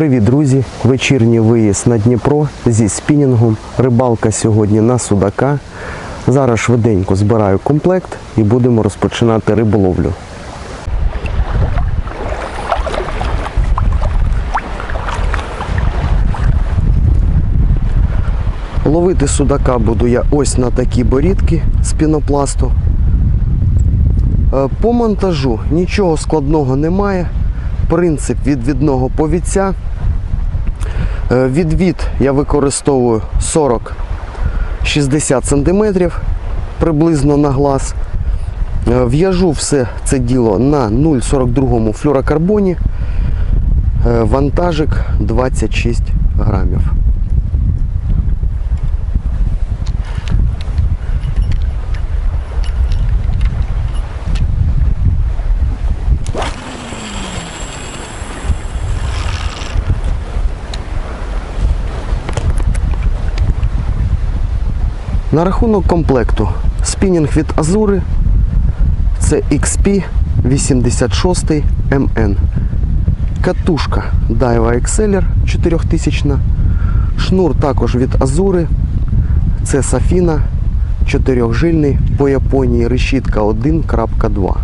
Привіт, друзі! Вечірній виїзд на Дніпро зі спінінгом. Рибалка сьогодні на судака. Зараз швиденько збираю комплект і будемо розпочинати риболовлю. Ловити судака буду я ось на такі борідки з пінопласту. Е, По монтажу нічого складного немає. Принцип відвідного. Е, Відвід я використовую 40-60 см приблизно на глаз. Е, В'яжу все це діло на 0,42 флюрокарбоні. Е, Вантажик 26 грамів. На рахунок комплекту спінінг від Азури це XP 86 MN. Катушка Daiwa Exceller 4000. Шнур також від Азури. Це Safina 4-жильний по Японії решітка 1.2.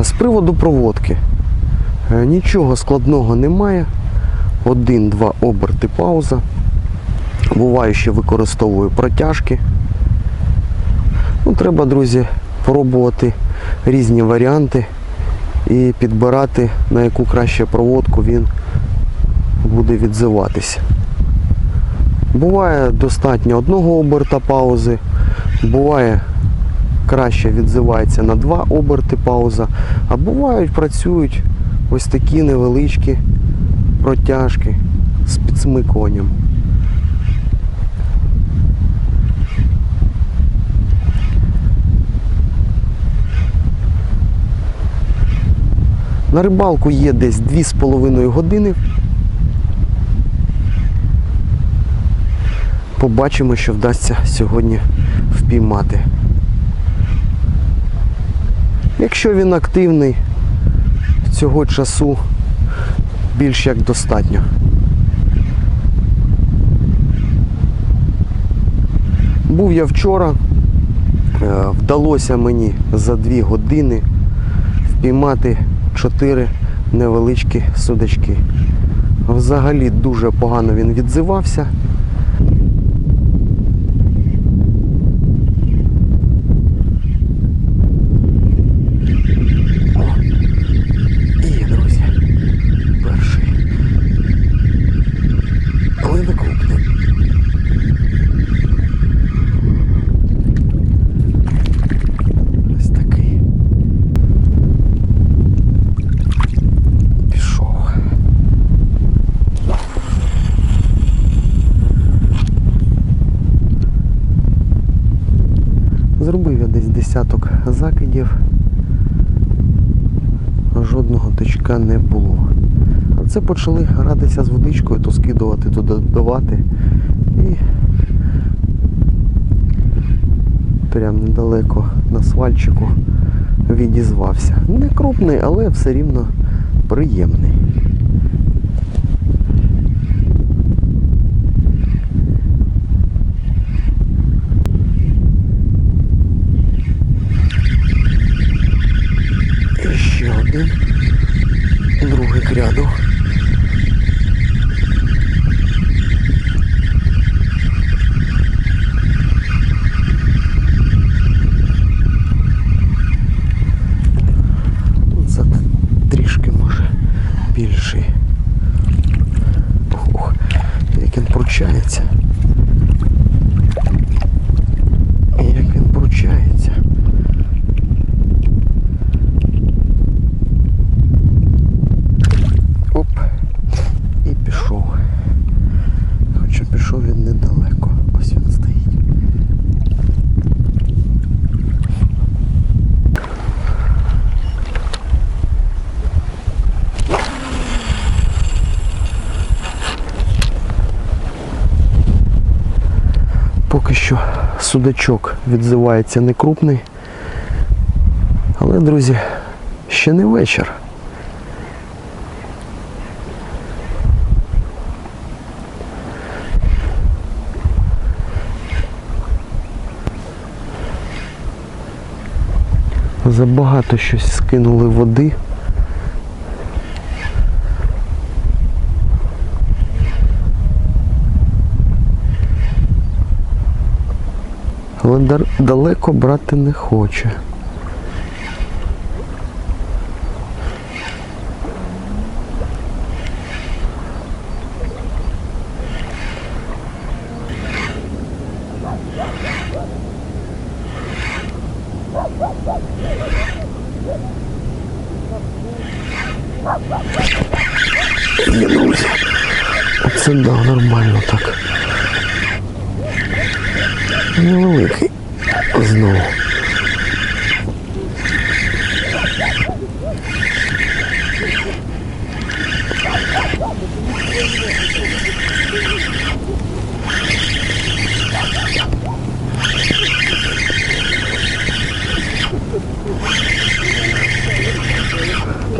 Е, З приводу проводки. Е, Нічого складного немає. Один-два оберти пауза. Буває, що використовую протяжки. Ну, треба, друзі, пробувати різні варіанти і підбирати, на яку краще проводку він буде відзиватися. Буває достатньо одного оберта паузи, буває краще відзивається на два оберти пауза, а бувають, працюють ось такі невеличкі протяжки з підсмикуванням. На рибалку є десь 2,5 години. Побачимо, що вдасться сьогодні впіймати. Якщо він активний, цього часу більш як достатньо. Був я вчора, е, вдалося мені за дві години впіймати чотири невеличкі судачки. Взагалі дуже погано він відзивався. І, друзі, перший. Але не крупний. Ось такий. Пішов. Зробив я десь десяток закидів. Жодного точка не було. А це почали гратися з водичкою, то скидувати, то додавати. І прям недалеко на свальчику відізвався. Не крупний, але все рівно приємний. году. Трішки може більший. що судачок відзивається не крупний. Але, друзі, ще не вечір. Забагато щось скинули води. Далеко брати не хоче. Друзі. Оце да, нормально так. Невеликий. Знову.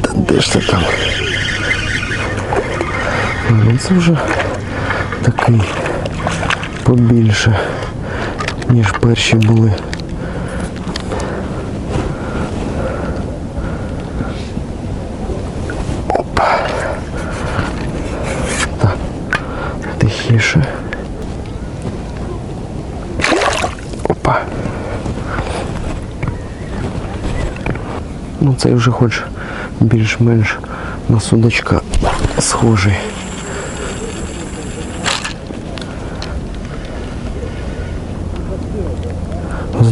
Та де ж ти там? Ну це вже такий побільше, ніж перші були. Опа. Так, тихіше. Опа. Ну цей вже хоч більш-менш на судачка схожий.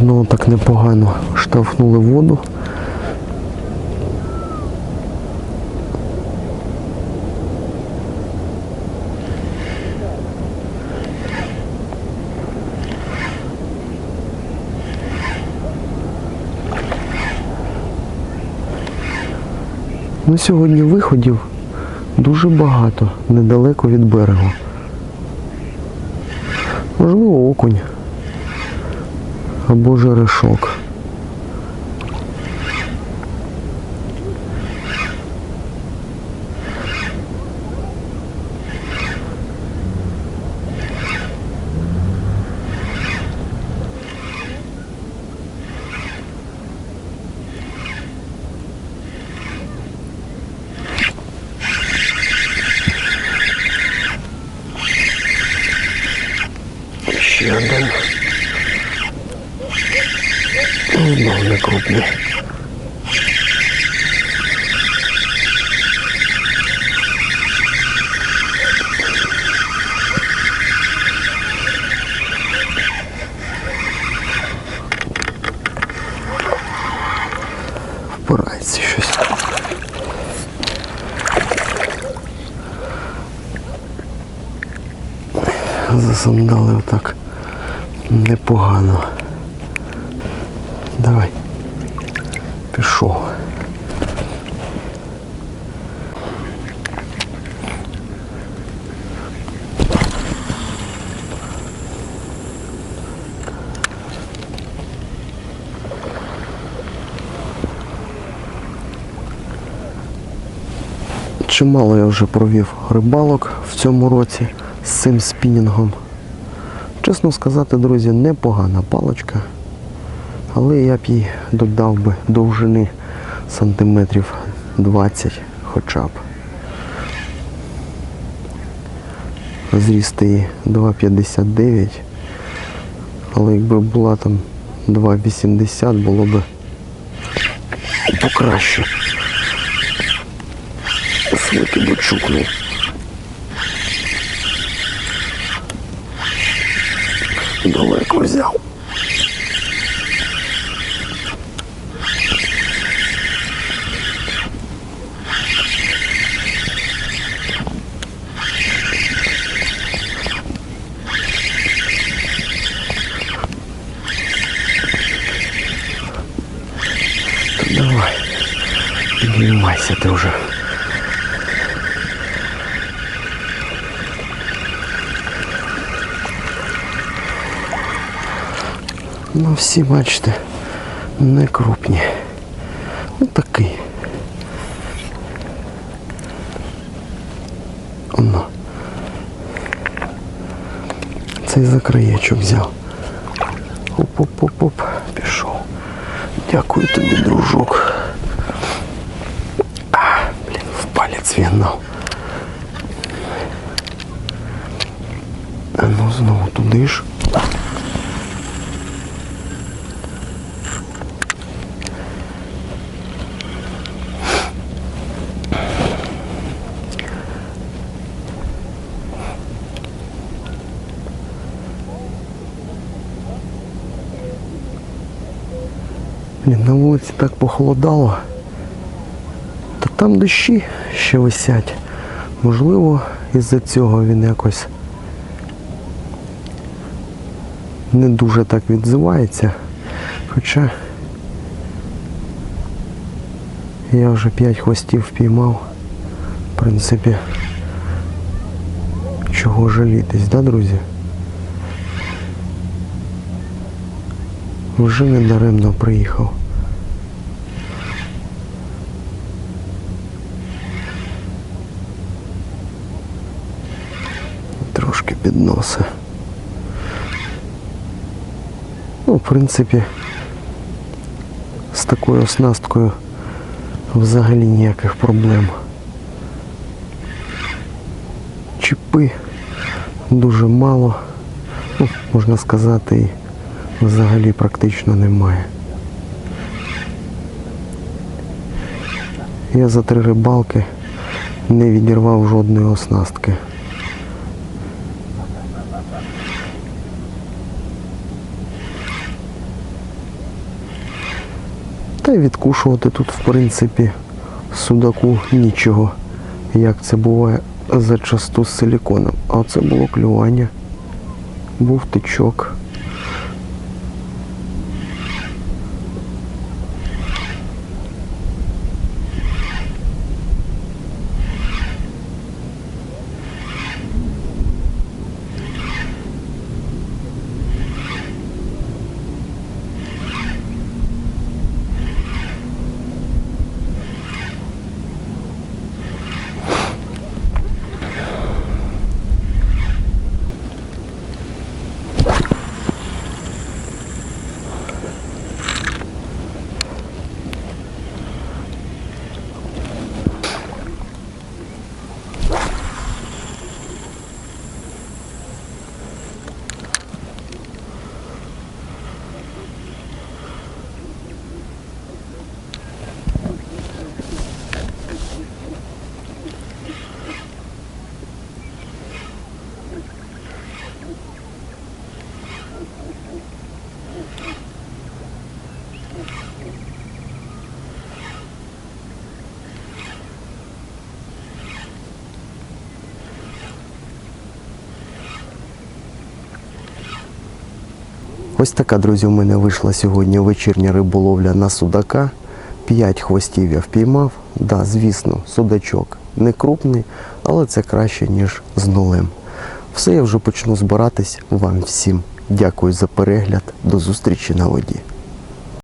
Знову так непогано штовхнули воду. На сьогодні виходів дуже багато, недалеко від берегу. Можливо, окунь або жерешок. Ще один. Знов не крупний. Впирається щось. Засандали отак непогано. Давай. Пішов. Чимало я вже провів рибалок в цьому році з цим спінінгом. Чесно сказати, друзі, непогана паличка. Але я б їй додав би довжини сантиметрів 20 хоча б. Зріст її 2,59. Але якби була там 2,80 було б покраще. Свики дочукнув. Далеко взяв. Та Давай, піднімайся ти вже. Ну всі, бачите, не крупні. Ну такий. Оно. Цей за краєчок взяв. Оп-оп-оп-оп, пішов. Дякую тобі, дружок. А, блін, в палець вігнав. А ну знову туди ж. На вулиці так похолодало. Та там дощі ще висять. Можливо, із-за цього він якось не дуже так відзивається. Хоча я вже 5 хвостів впіймав. В принципі, чого жалітись, да, друзі? Вже не даремно приїхав. Трошки підноси. Ну, в принципі, з такою оснасткою взагалі ніяких проблем. Чіпи дуже мало, ну, можна сказати, і взагалі практично немає. Я за три рибалки не відірвав жодної оснастки. Та й відкушувати тут, в принципі, судаку нічого, як це буває зачасту з силіконом. А це було клювання. Був тичок. Ось така, друзі, у мене вийшла сьогодні вечірня риболовля на судака. П'ять хвостів я впіймав. Да, звісно, судачок не крупний, але це краще, ніж з нулем. Все, я вже почну збиратись. Вам всім дякую за перегляд. До зустрічі на воді.